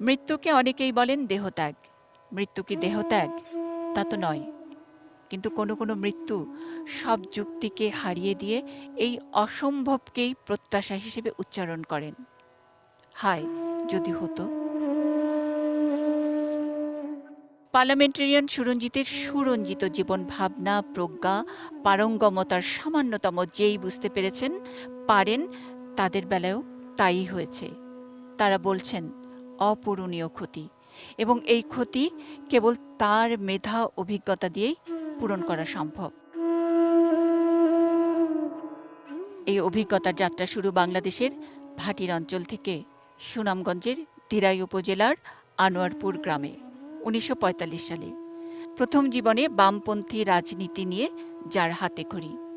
মৃত্যুকে অনেকেই বলেন দেহত্যাগ। মৃত্যু কি দেহত্যাগ? তা তো নয়। কিন্তু কোনো কোনো মৃত্যু সব যুক্তিকে হারিয়ে দিয়ে এই অসম্ভবকেই প্রত্যাশা হিসেবে উচ্চারণ করেন। হায়, যদি হতো। পার্লামেন্টেরিয়ান সুরঞ্জিতের সুরঞ্জিত জীবন ভাবনা, প্রজ্ঞা, পারঙ্গমতার সামান্যতম যেই বুঝতে পেরেছেন, পারেন, তাদের বেলায়ও তাই হয়েছে। তারা বলছেন অপূরণীয় ক্ষতি এবং এই ক্ষতি কেবল তার মেধা অভিজ্ঞতা দিয়েই পূরণ করা সম্ভব। এই অভিজ্ঞতার যাত্রা শুরু বাংলাদেশের ভাটির অঞ্চল থেকে সুনামগঞ্জের দিরাই উপজেলার আনোয়ারপুর গ্রামে, উনিশশো পঁয়তাল্লিশ সালে। প্রথম জীবনে বামপন্থী রাজনীতি নিয়ে যার হাতে খড়ি।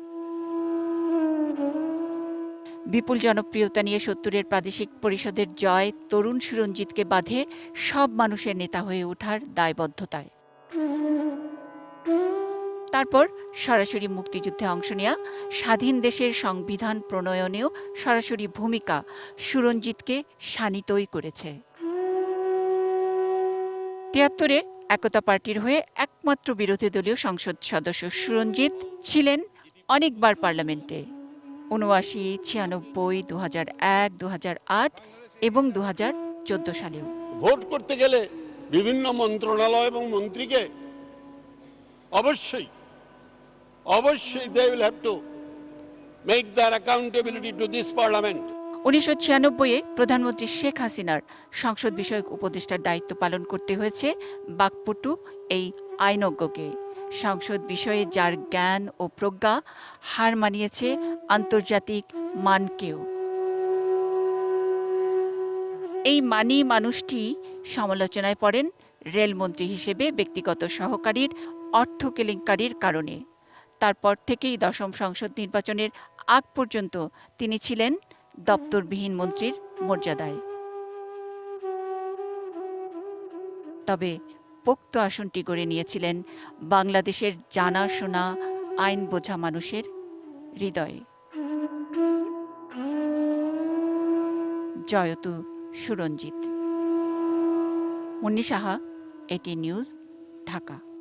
বিপুল জনপ্রিয়তা নিয়ে সত্তরের প্রাদেশিক পরিষদের জয় তরুণ সুরঞ্জিতকে বাঁধে সব মানুষের নেতা হয়ে ওঠার দায়বদ্ধতায়। তারপর সরাসরি মুক্তিযুদ্ধে অংশ নেয়া স্বাধীন দেশের সংবিধান প্রণয়নেও সরাসরি ভূমিকা সুরঞ্জিতকে শানিতই করেছে। তিয়াত্তরে একতা পার্টির হয়ে একমাত্র বিরোধী দলীয় সংসদ সদস্য সুরঞ্জিত ছিলেন অনেকবার পার্লামেন্টে। উনআশি ছিয়ানব্বই দু হাজার এক দু হাজার আট এবং দু হাজার চোদ্দ সালেও। ভোট করতে গেলে বিভিন্ন মন্ত্রণালয় এবং মন্ত্রীকে অবশ্যই অবশ্যই they will have to make their accountability to this parliament উনিশশো ছিয়ানব্বইয়ে প্রধানমন্ত্রী শেখ হাসিনার সংসদ বিষয়ক উপদেষ্টার দায়িত্ব পালন করতে হয়েছে বাকপটু এই আইনজ্ঞকে। সংসদ বিষয়ে যার জ্ঞান ও প্রজ্ঞা, হার মানিয়েছে আন্তর্জাতিক মানকেও। এই মানি মানুষটি সমালোচনায় পড়েন রেলমন্ত্রী হিসেবে ব্যক্তিগত সহকারীর অর্থ কেলেঙ্কারির কারণে। তারপর থেকেই দশম সংসদ নির্বাচনের আগ পর্যন্ত তিনি ছিলেন দপ্তরবিহীন মন্ত্রীর মর্যাদায়। তবে পোক্ত আসনটি গড়ে নিয়েছিলেন বাংলাদেশের জানাশোনা আইন বোঝা মানুষের হৃদয়ে। জয়তু সুরঞ্জিত। মুন্নি সাহা এটি নিউজ, ঢাকা।